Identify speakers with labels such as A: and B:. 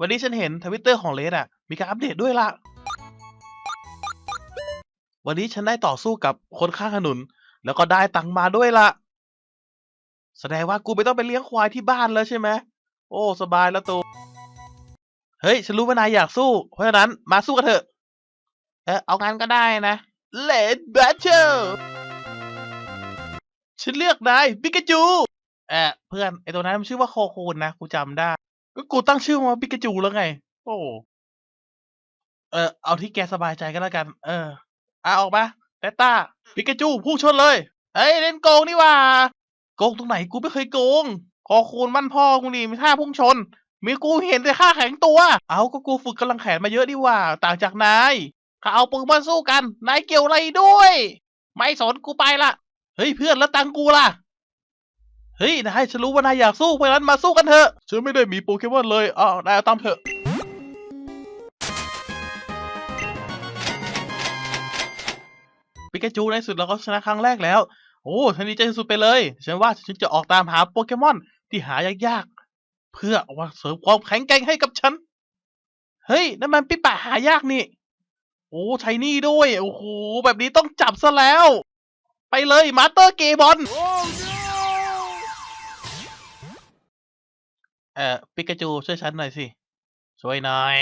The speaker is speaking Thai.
A: วันนี้ฉันเห็นทวิตเตอร์ของเลสอะ มีการอัปเดตด้วยล่ะ วันนี้ฉันได้ต่อสู้กับคนข้างถนน แล้วก็ได้ตังค์มาด้วยล่ะ แสดงว่ากูไม่ต้องไปเลี้ยงควายที่บ้านแล้วใช่ไหม โอ้ สบายแล้วตูเฮ้ย ฉันรู้ว่านายอยากสู้ เพราะฉะนั้นมาสู้กันเถอะ เออเอางั้นก็ได้นะ Let's battle ฉันเลือกนายปิกาจู เออเพื่อน ไอตัวนั้นมันชื่อว่าโคคูนนะ กูจำได้ ก็กูตั้งชื่อมาว่าปิกาจูแล้วไง โอ้เออเอาที่แกสบายใจก็แล้วกัน เอออะออกมาเตต้าปิกาจูพุ่งชนเลยเฮ้ยเล่นโกงนี่ว่า โกงตรงไหนกูไม่เคยโกงคอคูณมั่นพ่อกูนี่มีท่าพุ่งชน มีกูเห็นแต่ค่าแข็งตัว เอาก็กูฝึกกำลังแขนมาเยอะดีว่า ต่างจากนายถ้าเอาปืนมาสู้กัน นายเกี่ยวอะไรด้วย ไม่สนกูไปละเฮ้ยเพื่อนแล้วตังกูล่ะ ฮ้ยนายฉันรู้ว่านายอยากสู้เพราะฉะนั้นมาสู้กันเถอะ ฉันไม่ได้มีโปเกมอนเลยอ้าวนายเอาตามเถอะ ปิกาจูในสุดเราก็ชนะครั้งแรกแล้ว โอ้ฉันดีใจสุดไปเลย ฉันว่าฉันจะออกตามหาโปเกมอนที่หายากๆ เพื่อเอามาเสริมความแข็งแกร่งให้กับฉัน เฮ้ยนั่นมันปิปะหายากนี่ โอ้ใช้นี่ด้วย โอ้โห แบบนี้ต้องจับซะแล้ว ไปเลยมาสเตอร์เกบอล เอ่อปิกาจูช่วยฉันหน่อยสิ ช่วยหน่อย